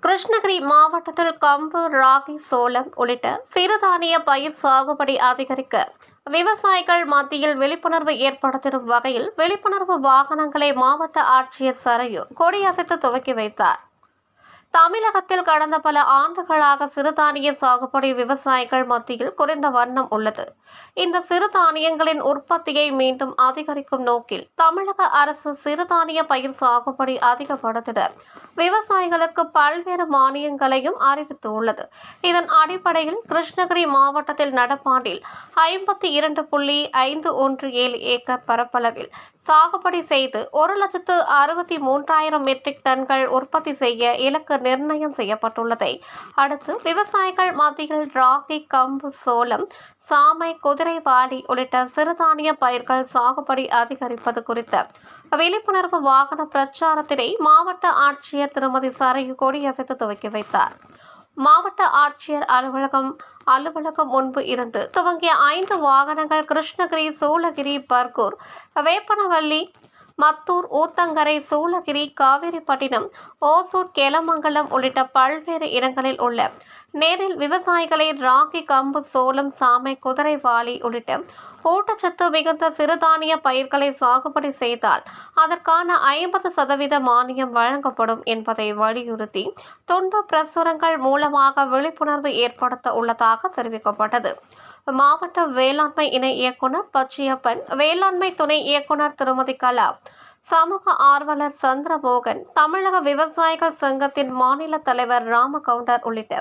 கிருஷ்ணகிரி மாவட்டத்தில் கம்பு ராகி சோளம் உள்ளிட்ட சிறுதானிய பயிர் சாகுபடி அதிகரிக்க விவசாயிகள் மத்தியில் விழிப்புணர்வு ஏற்படுத்திடும் வகையில் விழிப்புணர்வு வாகனங்களை மாவட்ட ஆட்சியர் சரையூர் கொடியசைத்து துவக்கி வைத்தார். தமிழகத்தில் கடந்த பல ஆண்டுகளாக சிறுதானிய சாகுபடி விவசாயிகள் மத்தியில் குறைந்த வண்ணம் உள்ளது. இந்த சிறுதானியங்களின் உற்பத்தியை மீண்டும் அதிகரிக்கும் நோக்கில் தமிழக அரசு சிறுதானிய பயிர் சாகுபடி அதிகப்படுத்திட விவசாயிகளுக்கு பல்வேறு மானியங்களையும் அறிவித்துள்ளது. இதன் அடிப்படையில் கிருஷ்ணகிரி மாவட்டத்தில் நடப்பாண்டில் ஐம்பத்தி இரண்டு புள்ளி ஐந்து ஒன்று ஏழு ஏக்கர் பரப்பளவில் சாகுபடி செய்து ஒரு லட்சத்து அறுபத்தி மூன்றாயிரம் மெட்ரிக் டன்கள் உற்பத்தி செய்ய இலக்கு நிர்ணயம் செய்யப்பட்டுள்ளதை அடுத்து விவசாயிகள் மத்தியில் ராகி கம்பு சோளம் சாமை குதிரைவாலி உள்ளிட்ட சிறுதானிய பயிர்கள் சாகுபடி அதிகரிப்பது குறித்த விழிப்புணர்வு வாகன பிரச்சாரத்தினை மாவட்ட ஆட்சியர் திருமதி சரையு கொடியசைத்து துவக்கி வைத்தார். மாவட்ட ஆட்சியர் அலுவலகம் அலுவலகம் முன்பு இருந்து துவங்கிய ஐந்து வாகனங்கள் கிருஷ்ணகிரி சூளகிரி பர்கூர் வேப்பனவல்லி மத்தூர் ஊத்தங்கரை சூளகிரி காவேரிப்பட்டினம் ஓசூர் கேலமங்கலம் உள்ளிட்ட பல்வேறு இடங்களில் உள்ள நேரில் விவசாயிகளை ராகி கம்பு சோளம் சாமை குதிரைவாலி உள்ளிட்ட ஊட்டச்சத்து மிகுந்த சிறுதானிய பயிர்களை சாகுபடி செய்தால் அதற்கான ஐம்பது சதவீத மானியம் வழங்கப்படும் என்பதை வலியுறுத்தி துண்டு பிரசுரங்கள் மூலமாக விழிப்புணர்வு ஏற்படுத்த உள்ளதாக தெரிவிக்கப்பட்டது. மாவட்ட வேளாண்மை இணை இயக்குனர் பச்சியப்பன் வேளாண்மை துணை இயக்குனர் திருமதி கலா சமூக ஆர்வலர் சந்திரமோகன் தமிழக விவசாயிகள் சங்கத்தின் மாநில தலைவர் ராமகவுண்டர் உள்ளிட்ட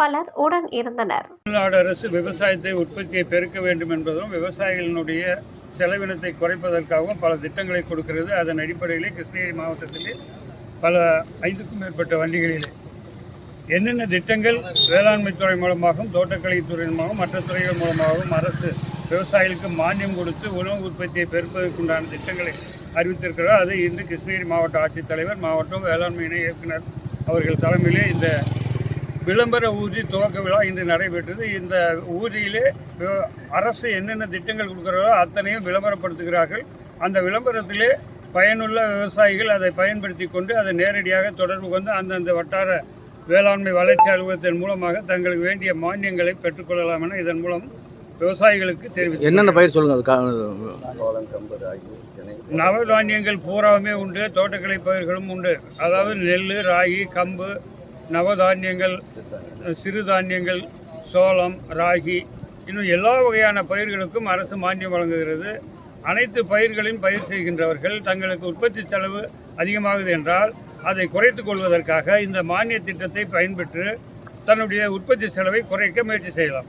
பலர் உடன் இருந்தனர். தமிழ்நாடு அரசு விவசாயத்தை உற்பத்தியை பெருக்க வேண்டும் என்பதும் விவசாயிகளினுடைய செலவினத்தை குறைப்பதற்காகவும் பல திட்டங்களை கொடுக்கிறது. அதன் அடிப்படையிலே கிருஷ்ணகிரி மாவட்டத்திலே பல ஐந்துக்கும் மேற்பட்ட வண்டிகளிலே என்னென்ன திட்டங்கள் வேளாண்மை துறை மூலமாகவும் தோட்டக்கலைத்துறை மூலமாகவும் மற்ற துறைகள் மூலமாகவும் அரசு விவசாயிகளுக்கு மானியம் கொடுத்து உணவு உற்பத்தியை பெருப்பதற்குண்டான திட்டங்களை அறிவித்திருக்கிறார். அதை இன்று கிருஷ்ணகிரி மாவட்ட ஆட்சித்தலைவர் மாவட்டம் வேளாண்மை இணை இயக்குனர் அவர்கள் தலைமையிலே இந்த விளம்பர ஊர்தி துவக்க விழா இன்று நடைபெற்றது. இந்த ஊர்தியிலே அரசு என்னென்ன திட்டங்கள் கொடுக்குறாரோ அத்தனையும் விளம்பரப்படுத்துகிறார்கள். அந்த விளம்பரத்திலே பயனுள்ள விவசாயிகள் அதை பயன்படுத்தி கொண்டு அதை நேரடியாக தொடர்பு கொண்டு அந்தந்த வட்டார வேளாண்மை வளர்ச்சி அலுவலகத்தின் மூலமாக தங்களுக்கு வேண்டிய மானியங்களை பெற்றுக்கொள்ளலாம் என இதன் மூலம் விவசாயிகளுக்கு தெரிவித்து என்னென்ன பயிர் சொல்லுங்க அது கா- நவதானியங்கள் பூராவுமே உண்டு தோட்டக்கலை பயிர்களும் உண்டு. அதாவது நெல் ராகி கம்பு நவதானியங்கள் சிறுதானியங்கள். சோளம் ராகி இன்னும் எல்லா வகையான பயிர்களுக்கும் அரசு மானியம் வழங்குகிறது. அனைத்து பயிர்களையும் பயிர் செய்கின்றவர்கள் தங்களுக்கு உற்பத்தி செலவு அதிகமாகுது என்றால் அதை குறைத்துக் கொள்வதற்காக இந்த மானிய திட்டத்தை பயன்பெற்று தன்னுடைய உற்பத்தி செலவை குறைக்க முயற்சி செய்யலாம்.